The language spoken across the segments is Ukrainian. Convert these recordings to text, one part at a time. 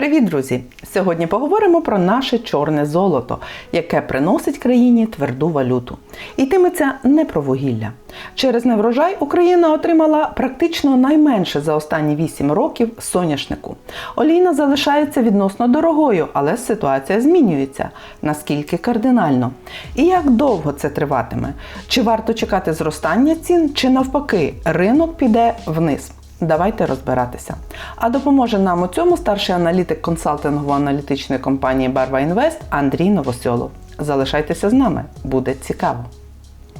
Привіт, друзі! Сьогодні поговоримо про наше чорне золото, яке приносить країні тверду валюту. Йтиметься не про вугілля. Через неврожай Україна отримала практично найменше за останні 8 років соняшнику. Олійна залишається відносно дорогою, але ситуація змінюється. Наскільки кардинально? І як довго це триватиме? Чи варто чекати зростання цін, чи навпаки, ринок піде вниз? Давайте розбиратися. А допоможе нам у цьому старший аналітик консалтингово-аналітичної компанії Барва Інвест Андрій Новосьолов. Залишайтеся з нами, буде цікаво.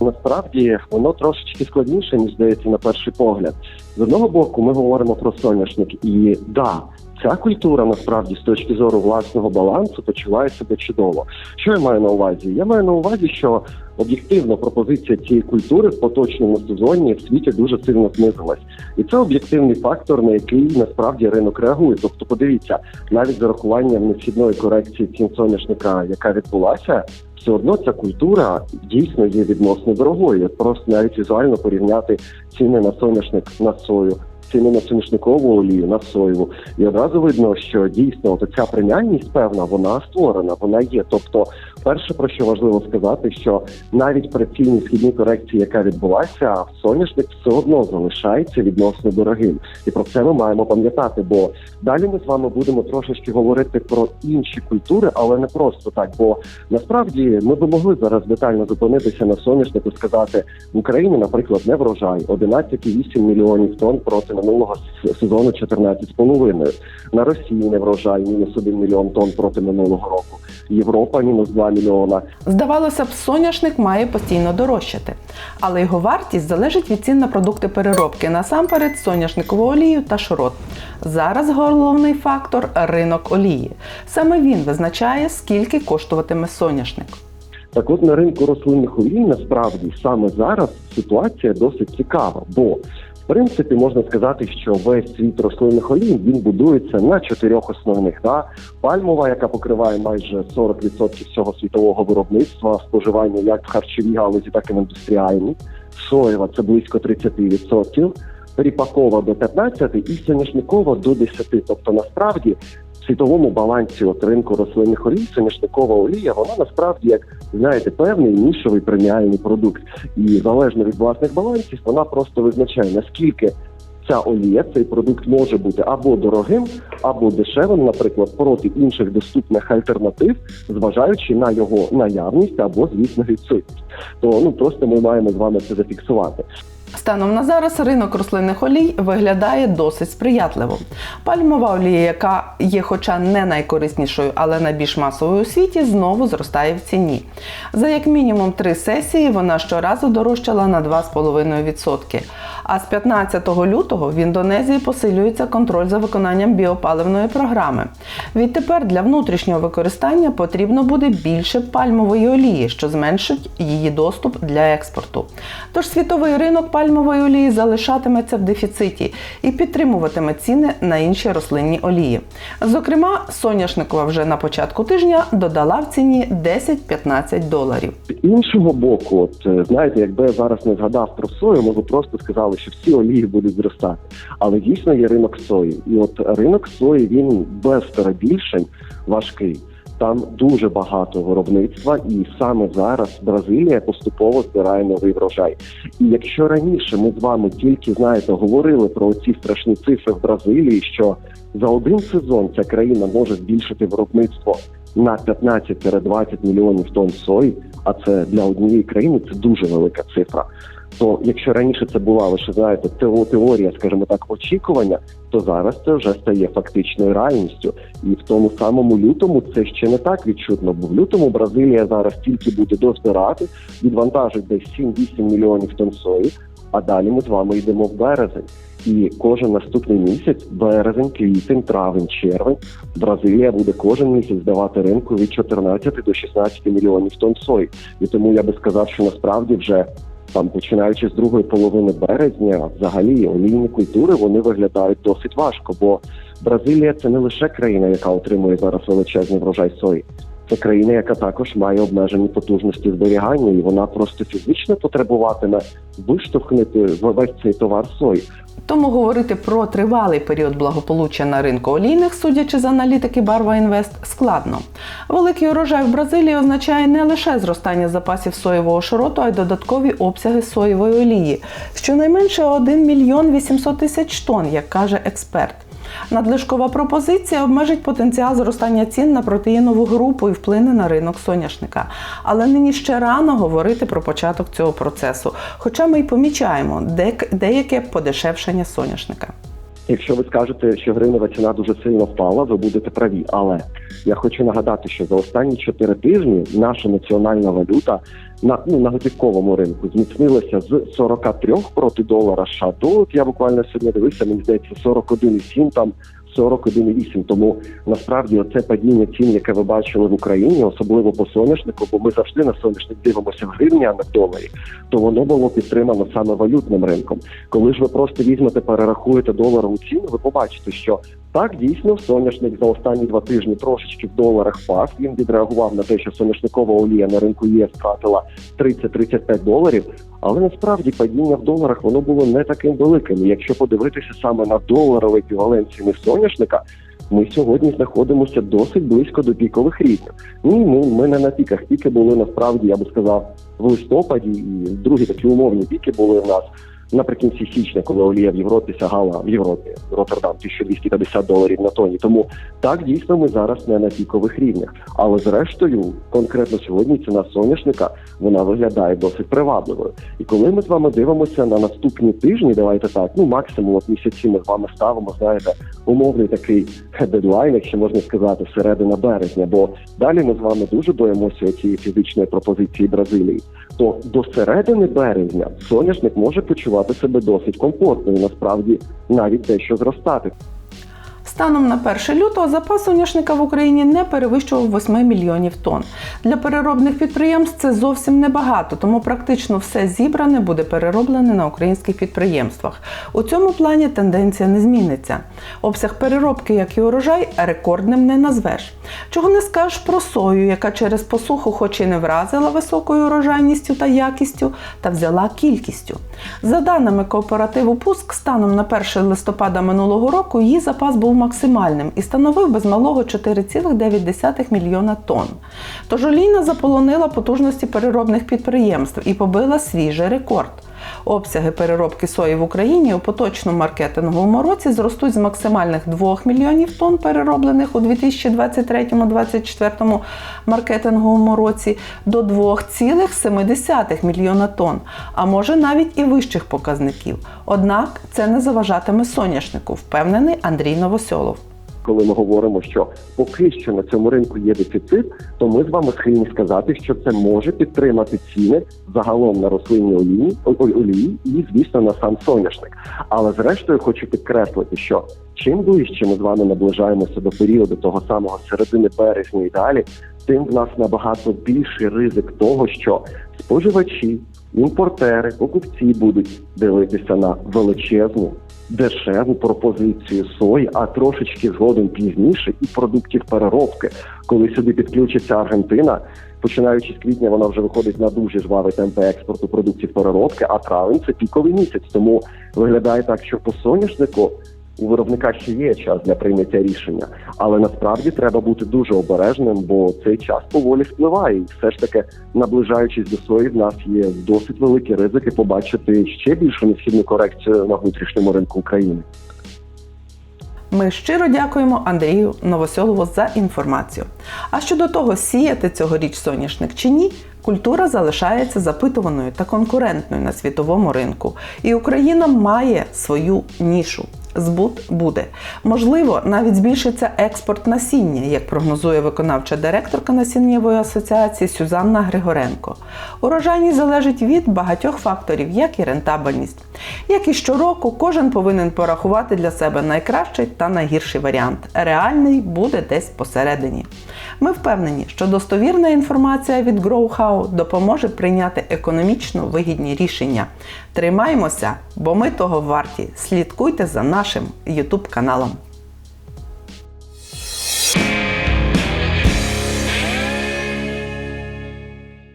Насправді воно трошечки складніше, ніж здається на перший погляд. З одного боку, ми говоримо про соняшник, і да, ця культура насправді з точки зору власного балансу почуває себе чудово. Що я маю на увазі? Я маю на увазі, що об'єктивно пропозиція цієї культури в поточному сезоні в світі дуже сильно знизилась, і це об'єктивний фактор, на який насправді ринок реагує. Тобто, подивіться, навіть з урахуванням несхідної корекції цін соняшника, яка відбулася. Все одно ця культура дійсно є відносно дорогою. Просто навіть візуально порівняти ціни на соняшник на сою, ціни на соняшникову олію, на соєву. І одразу видно, що дійсно от ця преміальність певна, вона створена, вона є. Тобто, перше про що важливо сказати, що навіть при цій несхідній корекції, яка відбулася, соняшник все одно залишається відносно дорогим. І про це ми маємо пам'ятати. Бо далі ми з вами будемо трошечки говорити про інші культури, але не просто так. Бо насправді ми би могли зараз детально зупинитися на соняшнику, сказати в Україні, наприклад, не врожай 11,8 мільйонів тонн проти минулого сезону 14,5. На Росії не врожай мінус 1 мільйон тонн проти минулого року. Європа мінус 2 мільйона. Здавалося б, соняшник має постійно дорожчати, але його вартість залежить від цін на продукти переробки, насамперед соняшникову олію та шрот. Зараз головний фактор ринок олії. Саме він визначає, скільки коштуватиме соняшник. Так от на ринку рослинних олій насправді саме зараз ситуація досить цікава, бо принципі можна сказати, що весь світ рослинних олій він будується на чотирьох основних. Да? Пальмова, яка покриває майже 40% всього світового виробництва, споживання як в харчовій галузі, так і в індустріальній. Соєва це близько 30%, ріпакова до 15% і соняшникова до 10%. Тобто насправді світовому балансі от ринку рослинних олій, соняшникова олія, вона насправді як знаєте певний нішовий преміальний продукт. І залежно від власних балансів, вона просто визначає наскільки. Ця олія, цей продукт може бути або дорогим, або дешевим, наприклад, проти інших доступних альтернатив, зважаючи на його наявність або, звісно, відсутність. То ну просто ми маємо з вами це зафіксувати. Станом на зараз ринок рослинних олій виглядає досить сприятливо. Пальмова олія, яка є, хоча не найкориснішою, але найбільш масовою у світі, знову зростає в ціні. За як мінімум три сесії вона щоразу дорожчала на 2,5%. А з 15 лютого в Індонезії посилюється контроль за виконанням біопаливної програми. Відтепер для внутрішнього використання потрібно буде більше пальмової олії, що зменшить її доступ для експорту. Тож світовий ринок пальмової олії залишатиметься в дефіциті і підтримуватиме ціни на інші рослинні олії. Зокрема, соняшникова вже на початку тижня додала в ціні 10-15 доларів. Іншого боку, от е, знаєте, якби я зараз не згадав про сою, ми б просто сказали, що всі олії будуть зростати. Але дійсно є ринок сої, і от ринок сої він без перебільшень важкий. Там дуже багато виробництва, і саме зараз Бразилія поступово збирає новий врожай. І якщо раніше ми з вами тільки знаєте говорили про ці страшні цифри в Бразилії, що за один сезон ця країна може збільшити виробництво на 15-20 мільйонів тонн сої, а це для однієї країни це дуже велика цифра. То якщо раніше це була лише знаєте тео- теорія, скажімо так, очікування, то зараз це вже стає фактичною реальністю. І в тому самому лютому це ще не так відчутно, бо в лютому Бразилія зараз тільки буде дозбирати, відвантажить десь 7-8 мільйонів тонн сої, а далі ми з вами йдемо в березень. І кожен наступний місяць, березень, квітень, травень, червень, Бразилія буде кожен місяць давати ринку від 14 до 16 мільйонів тонн сої. І тому я би сказав, що насправді вже там, починаючи з другої половини березня, взагалі олійні культури вони виглядають досить важко, бо Бразилія це не лише країна, яка отримує зараз величезний врожай сої. Це країна, яка також має обмежені потужності зберігання, і вона просто фізично потребуватиме виштовхнути весь цей товар сої. Тому говорити про тривалий період благополуччя на ринку олійних, судячи з аналітики Барва Інвест, складно. Великий урожай в Бразилії означає не лише зростання запасів соєвого широту, а й додаткові обсяги соєвої олії, щонайменше 1 мільйон 800 тисяч тонн, як каже експерт. Надлишкова пропозиція обмежить потенціал зростання цін на протеїнову групу і вплине на ринок соняшника. Але нині ще рано говорити про початок цього процесу, хоча ми й помічаємо деяке подешевшення соняшника. Якщо ви скажете, що гривнева ціна дуже сильно впала, ви будете праві. Але я хочу нагадати, що за останні чотири тижні наша національна валюта на ну на готівковому ринку зміцнилася з 43 проти долара США до я буквально сьогодні дивився, мені здається, 41,7 там. 41,8. Тому насправді це падіння цін, яке ви бачили в Україні, особливо по соняшнику, бо ми завжди на соняшник дивимося в гривні, а не в доларі, то воно було підтримано саме валютним ринком. Коли ж ви просто візьмете, перерахуєте доларову ціну, ви побачите, що так дійсно соняшник за останні два тижні трошечки в доларах впав. Він відреагував на те, що соняшникова олія на ринку ЄС втратила 30-35 доларів. Але насправді падіння в доларах воно було не таким великим. Якщо подивитися саме на доларовий еквівалент соняшника, ми сьогодні знаходимося досить близько до пікових рівнів. Ні, ми, ми не на піках. Піки були насправді, я би сказав, в листопаді, і другі такі умовні піки були в нас наприкінці січня, коли олія в Європі сягала в Європі Роттердам 1250 доларів на тоні. Тому так дійсно ми зараз не на пікових рівнях. Але зрештою, конкретно сьогодні ціна соняшника вона виглядає досить привабливою. І коли ми з вами дивимося на наступні тижні, давайте так, ну максимум от місяці ми з вами ставимо, знаєте, умовний такий дедлайн, якщо можна сказати, середина березня. Бо далі ми з вами дуже боїмося цієї фізичної пропозиції Бразилії. То до середини березня соняшник може почувати себе досить комфортно і насправді навіть дещо зростати. Станом на 1 лютого запас соняшника в Україні не перевищував 8 мільйонів тонн. Для переробних підприємств це зовсім небагато, тому практично все зібране буде перероблене на українських підприємствах. У цьому плані тенденція не зміниться. Обсяг переробки, як і урожай, рекордним не назвеш. Чого не скажеш про сою, яка через посуху, хоч і не вразила високою урожайністю та якістю, та взяла кількістю. За даними кооперативу Пуск, станом на 1 листопада минулого року її запас був максимальним і становив без малого 4,9 мільйона тонн. Тож олійна заполонила потужності переробних підприємств і побила свіжий рекорд. Обсяги переробки сої в Україні у поточному маркетинговому році зростуть з максимальних 2 мільйонів тонн перероблених у 2023-2024 маркетинговому році до 2,7 мільйона тонн, а може навіть і вищих показників. Однак це не заважатиме соняшнику, впевнений Андрій Новосьолов. Коли ми говоримо, що поки що на цьому ринку є дефіцит, то ми з вами схильні сказати, що це може підтримати ціни загалом на рослинні олії, олії і, звісно, на сам соняшник. Але зрештою хочу підкреслити, що чим ближче ми з вами наближаємося до періоду того самого середини березня і далі, тим в нас набагато більший ризик того, що споживачі, імпортери, покупці будуть дивитися на величезну дешеву пропозицію сої, а трошечки згодом пізніше і продуктів переробки. Коли сюди підключиться Аргентина, починаючи з квітня, вона вже виходить на дуже жваві темпи експорту продуктів переробки, а травень це піковий місяць. Тому виглядає так, що по соняшнику у виробника ще є час для прийняття рішення, але насправді треба бути дуже обережним, бо цей час поволі впливає, і все ж таки, наближаючись до сої, в нас є досить великі ризики побачити ще більшу несхідну корекцію на внутрішньому ринку України. Ми щиро дякуємо Андрію Новосьолову за інформацію. А щодо того, сіяти цьогоріч соняшник чи ні, культура залишається запитуваною та конкурентною на світовому ринку, і Україна має свою нішу. Збут буде. Можливо, навіть збільшиться експорт насіння, як прогнозує виконавча директорка насіннєвої асоціації Сюзанна Григоренко. Урожайність залежить від багатьох факторів, як і рентабельність. Як і щороку, кожен повинен порахувати для себе найкращий та найгірший варіант. Реальний буде десь посередині. Ми впевнені, що достовірна інформація від GrowHow допоможе прийняти економічно вигідні рішення. Тримаймося, бо ми того варті. Слідкуйте за нашим YouTube каналом.